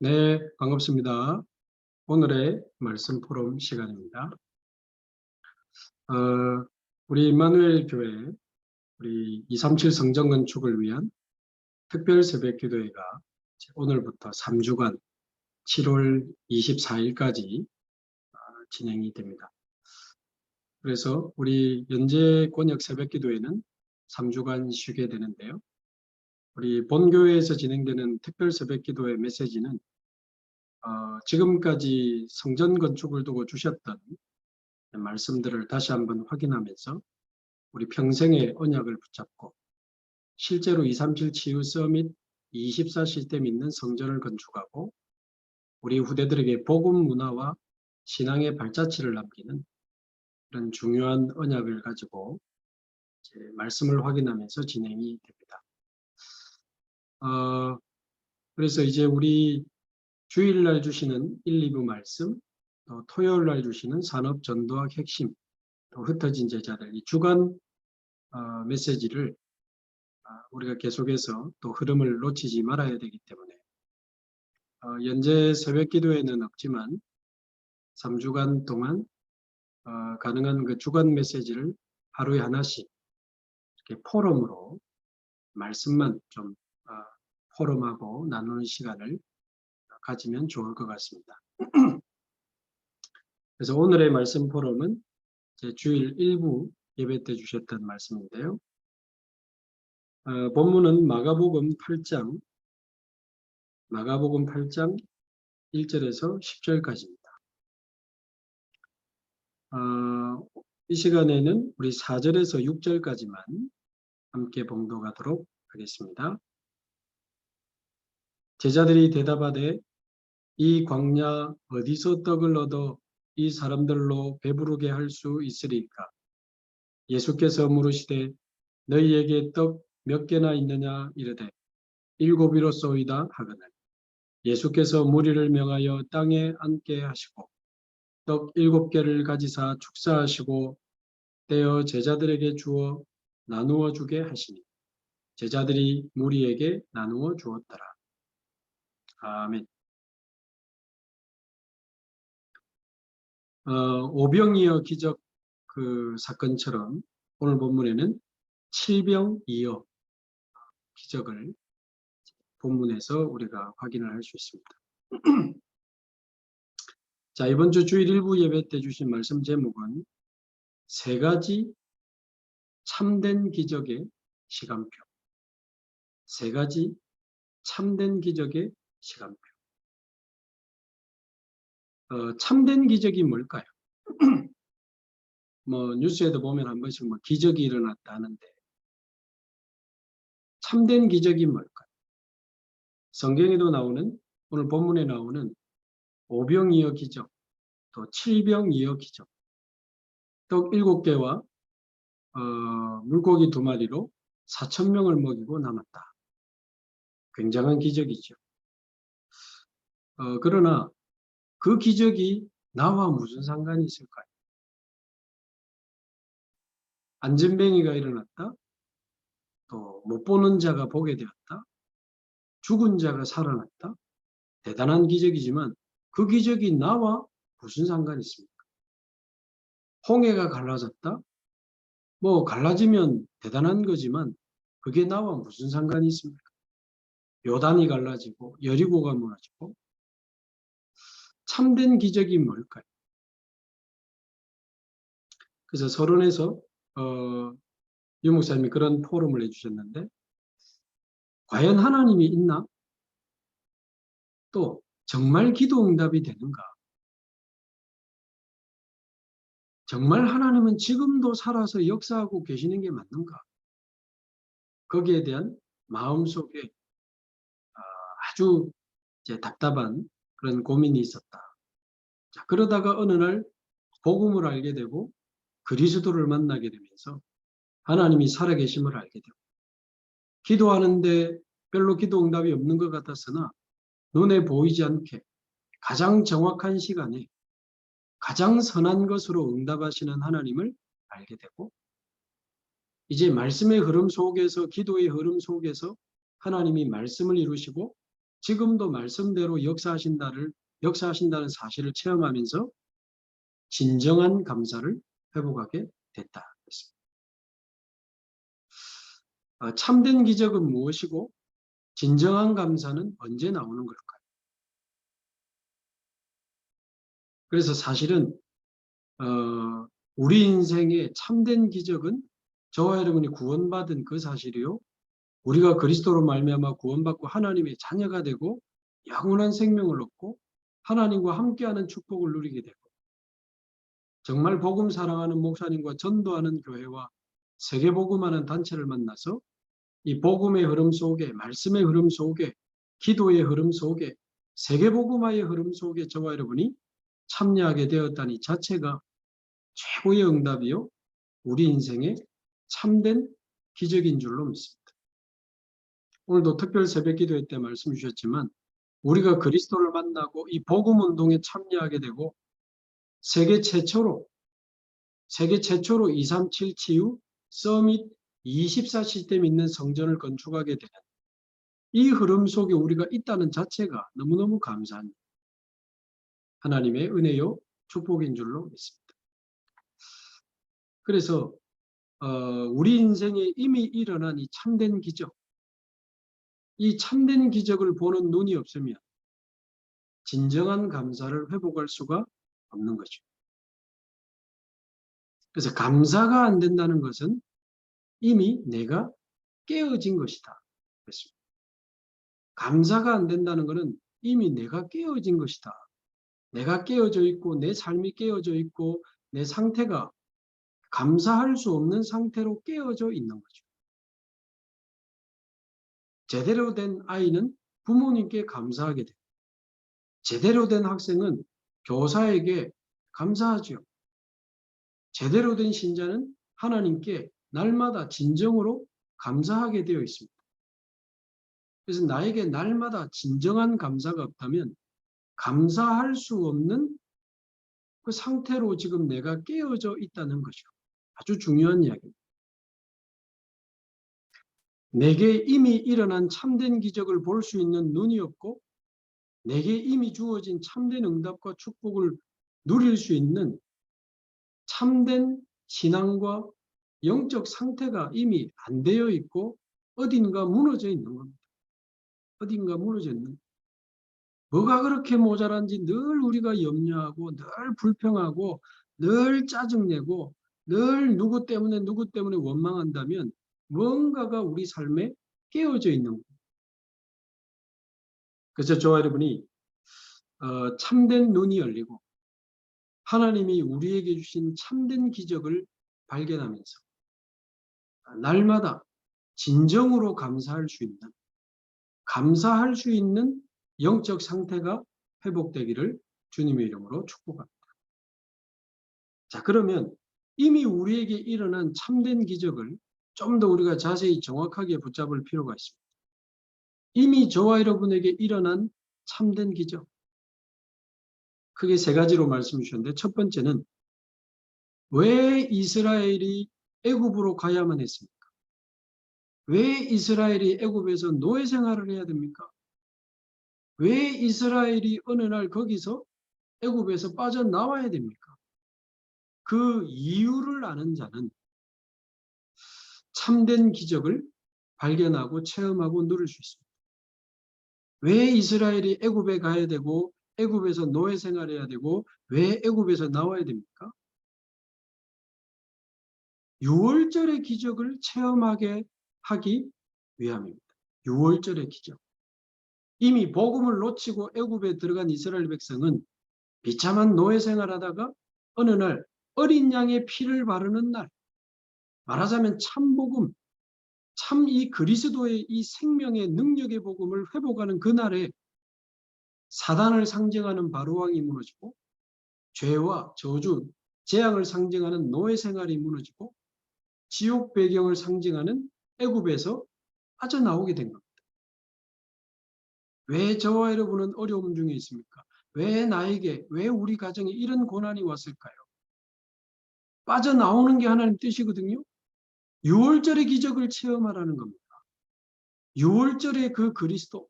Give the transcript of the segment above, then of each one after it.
네, 반갑습니다. 오늘의 말씀 포럼 시간입니다. 어, 우리 임마누엘 교회 우리 237 성전 건축을 위한 특별 새벽 기도회가 오늘부터 3주간 7월 24일까지 어, 진행이 됩니다. 그래서 우리 연재 권역 새벽 기도회는 3주간 쉬게 되는데요. 우리 본교회에서 진행되는 특별 새벽 기도의 메시지는 어, 지금까지 성전 건축을 두고 주셨던 말씀들을 다시 한번 확인하면서 우리 평생의 언약을 붙잡고 실제로 237 치유 서밋 24 시스템 있는 성전을 건축하고 우리 후대들에게 복음 문화와 신앙의 발자취를 남기는 그런 중요한 언약을 가지고 말씀을 확인하면서 진행이 됩니다. 어, 그래서 이제 우리 주일날 주시는 1, 2부 말씀, 또 토요일날 주시는 산업 전도학 핵심, 또 흩어진 제자들, 이 주간 어, 메시지를 어, 우리가 계속해서 또 흐름을 놓치지 말아야 되기 때문에 어, 현재 새벽 기도에는 없지만 3주간 동안 어, 가능한 그 주간 메시지를 하루에 하나씩 이렇게 포럼으로 말씀만 좀 어, 포럼하고 나누는 시간을 가지면 좋을 것 같습니다. 그래서 오늘의 말씀 포럼은 제 주일 일부 예배 때 주셨던 말씀인데요. 어, 본문은 마가복음 8장 마가복음 8장 1절에서 10절까지입니다. 어, 이 시간에는 우리 4절에서 6절까지만 함께 봉독하도록 하겠습니다. 제자들이 대답하되 이 광야 어디서 떡을 얻어 이 사람들로 배부르게 할 수 있으리까? 예수께서 물으시되 너희에게 떡 몇 개나 있느냐 이르되 일곱이로소이다 하거늘 예수께서 무리를 명하여 땅에 앉게 하시고 떡 일곱 개를 가지사 축사하시고 떼어 제자들에게 주어 나누어 주게 하시니 제자들이 무리에게 나누어 주었더라. 아멘. 어, 오병이어 기적 그 사건처럼 오늘 본문에는 칠병이어 기적을 본문에서 우리가 확인을 할 수 있습니다. 자, 이번 주 주일 일부 예배 때 주신 말씀 제목은 세 가지 참된 기적의 시간표. 세 가지 참된 기적의 시간표. 어, 참된 기적이 뭘까요? 뭐 뉴스에도 보면 한 번씩 뭐 기적이 일어났다 하는데 참된 기적이 뭘까요? 성경에도 나오는 오늘 본문에 나오는 오병이어 기적, 또 칠병이어 기적, 떡 일곱 개와 어, 물고기 두 마리로 사천 명을 먹이고 남았다. 굉장한 기적이죠. 어, 그러나 그 기적이 나와 무슨 상관이 있을까요? 안전뱅이가 일어났다. 또 못 보는 자가 보게 되었다. 죽은 자가 살아났다. 대단한 기적이지만 그 기적이 나와 무슨 상관이 있습니까? 홍해가 갈라졌다? 뭐 갈라지면 대단한 거지만 그게 나와 무슨 상관이 있습니까? 요단이 갈라지고 여리고가 무너지고 참된 기적이 뭘까요? 그래서 서론에서 어, 유 목사님이 그런 포럼을 해주셨는데 과연 하나님이 있나? 또 정말 기도 응답이 되는가? 정말 하나님은 지금도 살아서 역사하고 계시는 게 맞는가? 거기에 대한 마음속에 어, 아주 답답한 그런 고민이 있었다. 자, 그러다가 어느 날 복음을 알게 되고 그리스도를 만나게 되면서 하나님이 살아계심을 알게 되고 기도하는데 별로 기도 응답이 없는 것 같았으나 눈에 보이지 않게 가장 정확한 시간에 가장 선한 것으로 응답하시는 하나님을 알게 되고 이제 말씀의 흐름 속에서 기도의 흐름 속에서 하나님이 말씀을 이루시고 지금도 말씀대로 역사하신다를 역사하신다는 사실을 체험하면서 진정한 감사를 회복하게 됐다. 어, 참된 기적은 무엇이고 진정한 감사는 언제 나오는 걸까요? 그래서 사실은 어, 우리 인생의 참된 기적은 저와 여러분이 구원받은 그 사실이요. 우리가 그리스도로 말미암아 구원받고 하나님의 자녀가 되고 영원한 생명을 얻고 하나님과 함께하는 축복을 누리게 되고 정말 복음 사랑하는 목사님과 전도하는 교회와 세계 복음하는 단체를 만나서 이 복음의 흐름 속에 말씀의 흐름 속에 기도의 흐름 속에 세계 복음화의 흐름 속에 저와 여러분이 참여하게 되었다니 자체가 최고의 응답이요 우리 인생의 참된 기적인 줄로 믿습니다. 오늘도 특별 새벽 기도회 때 말씀 주셨지만 우리가 그리스도를 만나고 이 복음 운동에 참여하게 되고 세계 최초로 세계 최초로 237 치유 서밋 24 시스템 있는 성전을 건축하게 되는 이 흐름 속에 우리가 있다는 자체가 너무너무 감사합니다. 하나님의 은혜요 축복인 줄로 믿습니다. 그래서 어, 우리 인생에 이미 일어난 이 참된 기적, 이 참된 기적을 보는 눈이 없으면 진정한 감사를 회복할 수가 없는 거죠. 그래서 감사가 안 된다는 것은 이미 내가 깨어진 것이다. 그랬습니다. 감사가 안 된다는 것은 이미 내가 깨어진 것이다. 내가 깨어져 있고 내 삶이 깨어져 있고 내 상태가 감사할 수 없는 상태로 깨어져 있는 거죠. 제대로 된 아이는 부모님께 감사하게 돼요. 제대로 된 학생은 교사에게 감사하죠. 제대로 된 신자는 하나님께 날마다 진정으로 감사하게 되어 있습니다. 그래서 나에게 날마다 진정한 감사가 없다면 감사할 수 없는 그 상태로 지금 내가 깨어져 있다는 거죠. 아주 중요한 이야기입니다. 내게 이미 일어난 참된 기적을 볼 수 있는 눈이 없고 내게 이미 주어진 참된 응답과 축복을 누릴 수 있는 참된 신앙과 영적 상태가 이미 안 되어 있고 어딘가 무너져 있는 겁니다. 어딘가 무너져 있는 뭐가 그렇게 모자란지 늘 우리가 염려하고 늘 불평하고 늘 짜증내고 늘 누구 때문에 누구 때문에 원망한다면 뭔가가 우리 삶에 깨어져 있는 겁니다. 그래서 저와 여러분이 어, 참된 눈이 열리고 하나님이 우리에게 주신 참된 기적을 발견하면서 날마다 진정으로 감사할 수 있는 감사할 수 있는 영적 상태가 회복되기를 주님의 이름으로 축복합니다. 자 그러면 이미 우리에게 일어난 참된 기적을 좀 더 우리가 자세히 정확하게 붙잡을 필요가 있습니다. 이미 저와 여러분에게 일어난 참된 기적. 크게 세 가지로 말씀 주셨는데 첫 번째는 왜 이스라엘이 애굽으로 가야만 했습니까? 왜 이스라엘이 애굽에서 노예 생활을 해야 됩니까? 왜 이스라엘이 어느 날 거기서 애굽에서 빠져나와야 됩니까? 그 이유를 아는 자는 참된 기적을 발견하고 체험하고 누릴 수 있습니다. 왜 이스라엘이 애굽에 가야 되고 애굽에서 노예 생활해야 되고 왜 애굽에서 나와야 됩니까? 6월절의 기적을 체험하게 하기 위함입니다. 6월절의 기적. 이미 복음을 놓치고 애굽에 들어간 이스라엘 백성은 비참한 노예 생활하다가 어느 날 어린 양의 피를 바르는 날 말하자면 참 복음, 참 이 그리스도의 이 생명의 능력의 복음을 회복하는 그날에 사단을 상징하는 바로왕이 무너지고 죄와 저주, 재앙을 상징하는 노예 생활이 무너지고 지옥 배경을 상징하는 애굽에서 빠져나오게 된 겁니다. 왜 저와 여러분은 어려움 중에 있습니까? 왜 나에게, 왜 우리 가정에 이런 고난이 왔을까요? 빠져나오는 게 하나님 뜻이거든요. 6월절의 기적을 체험하라는 겁니다. 6월절의 그 그리스도,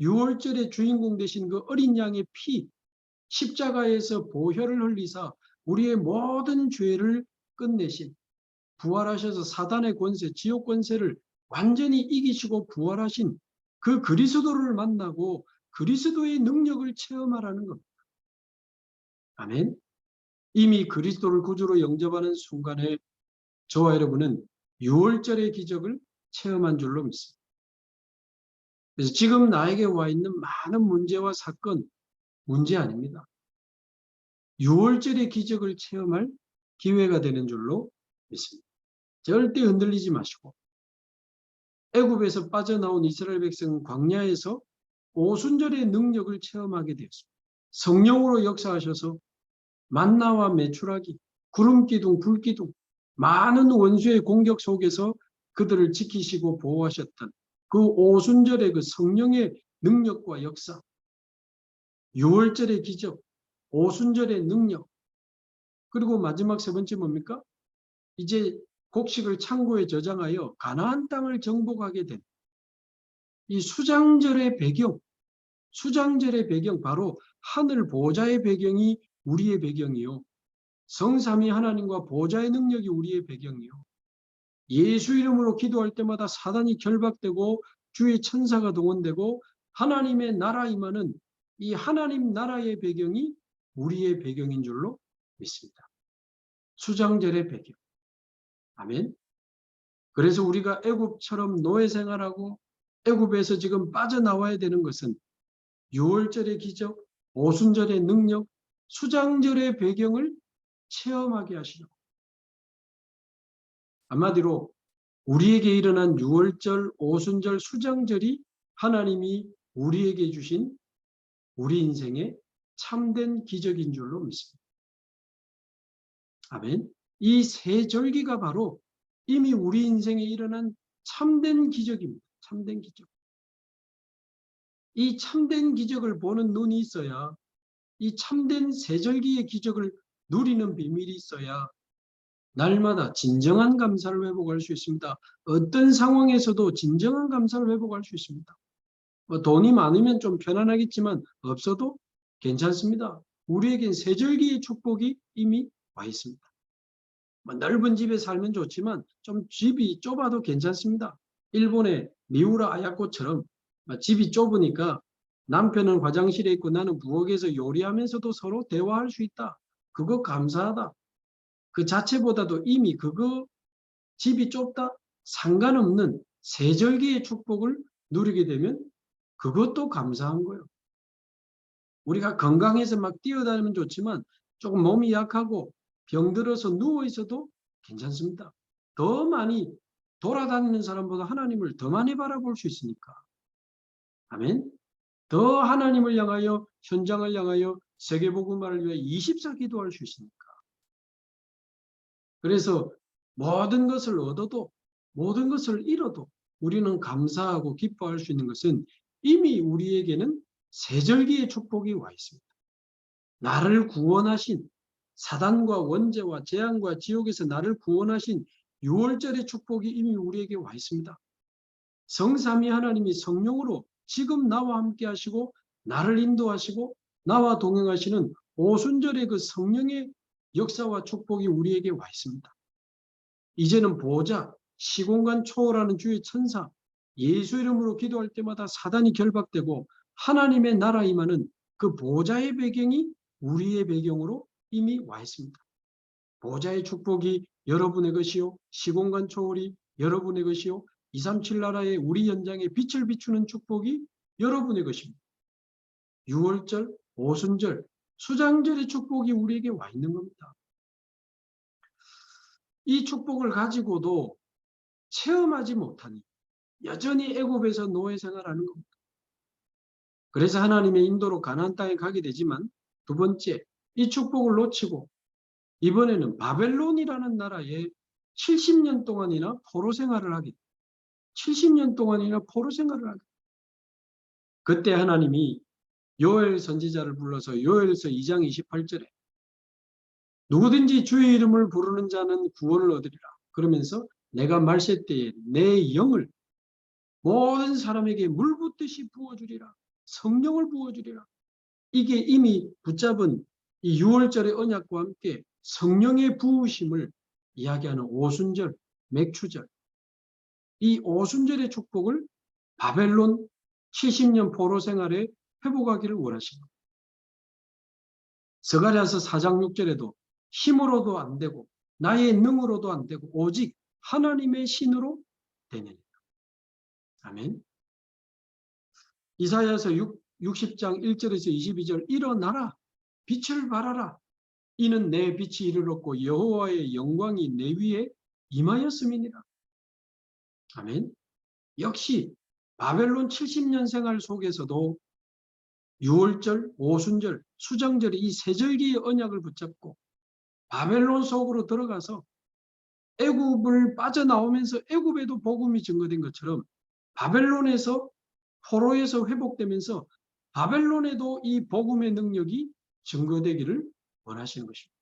6월절의 주인공 되신 그 어린 양의 피, 십자가에서 보혈을 흘리사 우리의 모든 죄를 끝내신 부활하셔서 사단의 권세, 지옥 권세를 완전히 이기시고 부활하신 그 그리스도를 만나고 그리스도의 능력을 체험하라는 겁니다. 아멘. 이미 그리스도를 구주로 영접하는 순간에 저와 여러분은 6월절의 기적을 체험한 줄로 믿습니다. 그래서 지금 나에게 와 있는 많은 문제와 사건, 문제 아닙니다. 6월절의 기적을 체험할 기회가 되는 줄로 믿습니다. 절대 흔들리지 마시고 애굽에서 빠져나온 이스라엘 백성은 광야에서 오순절의 능력을 체험하게 되었습니다. 성령으로 역사하셔서 만나와 메추라기, 구름기둥, 불기둥, 많은 원수의 공격 속에서 그들을 지키시고 보호하셨던 그 오순절의 그 성령의 능력과 역사, 6월절의 기적, 오순절의 능력, 그리고 마지막 세 번째 뭡니까? 이제 곡식을 창고에 저장하여 가나안 땅을 정복하게 된 이 수장절의 배경, 수장절의 배경 바로 하늘 보좌의 배경이 우리의 배경이요. 성삼위 하나님과 보좌의 능력이 우리의 배경이요. 예수 이름으로 기도할 때마다 사단이 결박되고 주의 천사가 동원되고 하나님의 나라 임하는 이 하나님 나라의 배경이 우리의 배경인 줄로 믿습니다. 수장절의 배경. 아멘. 그래서 우리가 애굽처럼 노예 생활하고 애굽에서 지금 빠져나와야 되는 것은 6월절의 기적, 오순절의 능력, 수장절의 배경을 체험하게 하시려고. 한마디로 우리에게 일어난 6월절, 오순절, 수장절이 하나님이 우리에게 주신 우리 인생의 참된 기적인 줄로 믿습니다. 아멘. 이 세 절기가 바로 이미 우리 인생에 일어난 참된 기적입니다. 참된 기적. 이 참된 기적을 보는 눈이 있어야 이 참된 세절기의 기적을 누리는 비밀이 있어야 날마다 진정한 감사를 회복할 수 있습니다. 어떤 상황에서도 진정한 감사를 회복할 수 있습니다. 뭐 돈이 많으면 좀 편안하겠지만 없어도 괜찮습니다. 우리에겐 세절기의 축복이 이미 와 있습니다. 뭐 넓은 집에 살면 좋지만 좀 집이 좁아도 괜찮습니다. 일본의 미우라 아야코처럼 집이 좁으니까 남편은 화장실에 있고 나는 부엌에서 요리하면서도 서로 대화할 수 있다. 그거 감사하다. 그 자체보다도 이미 그거 집이 좁다 상관없는 세절기의 축복을 누리게 되면 그것도 감사한 거예요. 우리가 건강해서 막 뛰어다니면 좋지만 조금 몸이 약하고 병들어서 누워 있어도 괜찮습니다. 더 많이 돌아다니는 사람보다 하나님을 더 많이 바라볼 수 있으니까. 아멘. 더 하나님을 향하여 현장을 향하여 세계복음화를 위해 24 기도할 수 있으니까. 그래서 모든 것을 얻어도 모든 것을 잃어도 우리는 감사하고 기뻐할 수 있는 것은 이미 우리에게는 세절기의 축복이 와 있습니다. 나를 구원하신 사단과 원죄와 재앙과 지옥에서 나를 구원하신 6월절의 축복이 이미 우리에게 와 있습니다. 성삼위 하나님이 성령으로 지금 나와 함께 하시고 나를 인도하시고 나와 동행하시는 오순절의 그 성령의 역사와 축복이 우리에게 와 있습니다. 이제는 보호자, 시공간 초월하는 주의 천사, 예수 이름으로 기도할 때마다 사단이 결박되고 하나님의 나라 임하는 그 보좌의 배경이 우리의 배경으로 이미 와 있습니다. 보좌의 축복이 여러분의 것이요 시공간 초월이 여러분의 것이요 237 나라의 우리 현장에 빛을 비추는 축복이 여러분의 것입니다. 6월절, 오순절, 수장절의 축복이 우리에게 와 있는 겁니다. 이 축복을 가지고도 체험하지 못하니 여전히 애굽에서 노예 생활하는 겁니다. 그래서 하나님의 인도로 가나안 땅에 가게 되지만 두 번째 이 축복을 놓치고 이번에는 바벨론이라는 나라에 70년 동안이나 포로 생활을 하게 70년 동안이나 포로 생활을 하게 그때 하나님이 요엘 선지자를 불러서 요엘서 2장 28절에 누구든지 주의 이름을 부르는 자는 구원을 얻으리라. 그러면서 내가 말세 때에 내 영을 모든 사람에게 물 붓듯이 부어주리라. 성령을 부어주리라. 이게 이미 붙잡은 이 6월절의 언약과 함께 성령의 부으심을 이야기하는 오순절, 맥추절. 이 오순절의 축복을 바벨론 70년 포로 생활에 회복하기를 원하시는 서가랴서 4장 6절에도 힘으로도 안 되고 나의 능으로도 안 되고 오직 하나님의 신으로 되느니라. 아멘. 이사야서 6, 60장 1절에서 22절 일어나라 빛을 발하라 이는 내 빛이 이르렀고 여호와의 영광이 내 위에 임하였음이니라. 아멘. 역시 바벨론 70년 생활 속에서도 6월절, 오순절, 수정절의 이 세절기의 언약을 붙잡고 바벨론 속으로 들어가서 애굽을 빠져나오면서 애굽에도 복음이 증거된 것처럼 바벨론에서 포로에서 회복되면서 바벨론에도 이 복음의 능력이 증거되기를 원하시는 것입니다.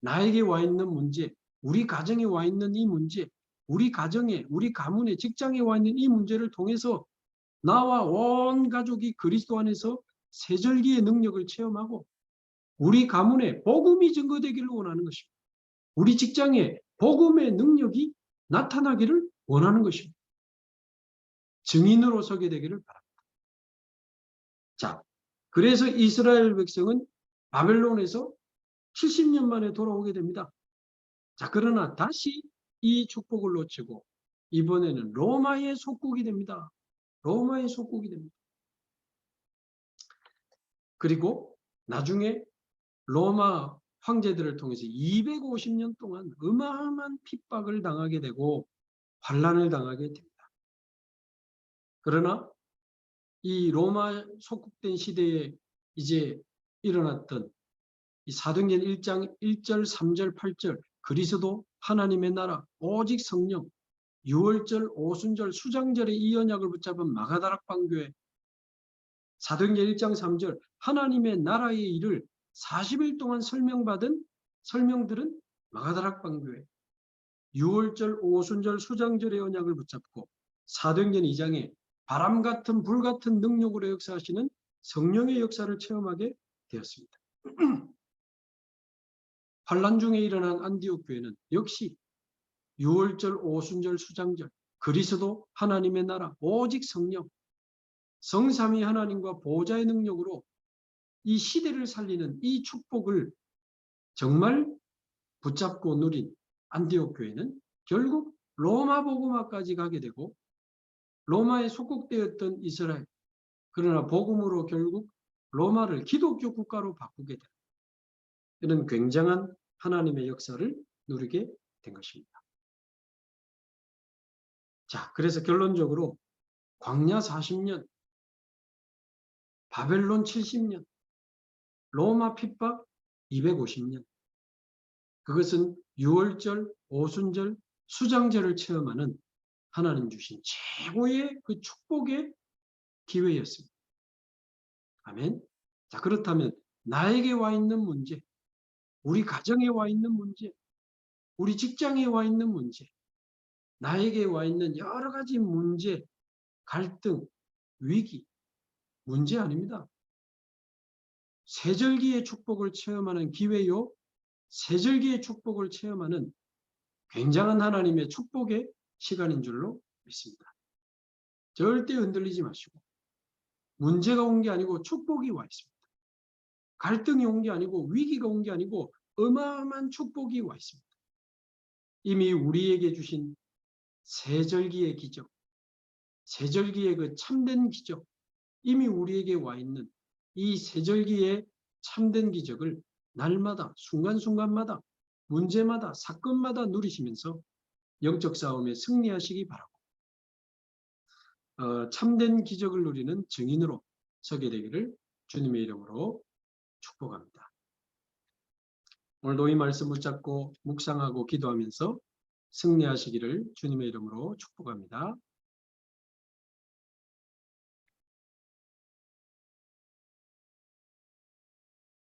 나에게 와 있는 문제, 우리 가정에 와 있는 이 문제, 우리 가정에, 우리 가문에, 직장에 와 있는 이 문제를 통해서 나와 온 가족이 그리스도 안에서 세절기의 능력을 체험하고 우리 가문에 복음이 증거되기를 원하는 것입니다. 우리 직장에 복음의 능력이 나타나기를 원하는 것입니다. 증인으로 서게 되기를 바랍니다. 자, 그래서 이스라엘 백성은 바벨론에서 70년 만에 돌아오게 됩니다. 자, 그러나 다시 이 축복을 놓치고 이번에는 로마의 속국이 됩니다. 로마의 속국이 됩니다. 그리고 나중에 로마 황제들을 통해서 250년 동안 어마어마한 핍박을 당하게 되고 환란을 당하게 됩니다. 그러나 이 로마 속국된 시대에 이제 일어났던 이 사도행전 1장 1절, 3절, 8절 그리스도 하나님의 나라 오직 성령 6월절, 오순절, 수장절의 이 언약을 붙잡은 마가다락 방교회 사도행전 1장 3절 하나님의 나라의 일을 40일 동안 설명받은 설명들은 마가다락 방교회 6월절, 오순절, 수장절의 언약을 붙잡고 사도행전 2장에 바람 같은 불 같은 능력으로 역사하시는 성령의 역사를 체험하게 되었습니다. 환란 중에 일어난 안디옥 교회는 역시 6월절, 오순절, 수장절, 그리스도 하나님의 나라, 오직 성령, 성삼위 하나님과 보좌의 능력으로 이 시대를 살리는 이 축복을 정말 붙잡고 누린 안디옥 교회는 결국 로마 복음화까지 가게 되고 로마에 속국되었던 이스라엘 그러나 복음으로 결국 로마를 기독교 국가로 바꾸게 된 이런 굉장한 하나님의 역사를 누리게 된 것입니다. 자, 그래서 결론적으로 광야 40년, 바벨론 70년, 로마 핍박 250년. 그것은 6월절, 오순절, 수장절을 체험하는 하나님 주신 최고의 그 축복의 기회였습니다. 아멘. 자, 그렇다면 나에게 와 있는 문제, 우리 가정에 와 있는 문제, 우리 직장에 와 있는 문제, 나에게 와 있는 여러 가지 문제, 갈등, 위기, 문제 아닙니다. 세절기의 축복을 체험하는 기회요. 세절기의 축복을 체험하는 굉장한 하나님의 축복의 시간인 줄로 믿습니다. 절대 흔들리지 마시고 문제가 온 게 아니고 축복이 와 있습니다. 갈등이 온 게 아니고 위기가 온 게 아니고 어마어마한 축복이 와 있습니다. 이미 우리에게 주신 세절기의 기적, 세절기의 그 참된 기적, 이미 우리에게 와 있는 이 세절기의 참된 기적을 날마다 순간순간마다 문제마다 사건마다 누리시면서 영적 싸움에 승리하시기 바라고 어, 참된 기적을 누리는 증인으로 서게 되기를 주님의 이름으로 축복합니다. 오늘도 이 말씀 붙잡고 묵상하고 기도하면서 승리하시기를 주님의 이름으로 축복합니다.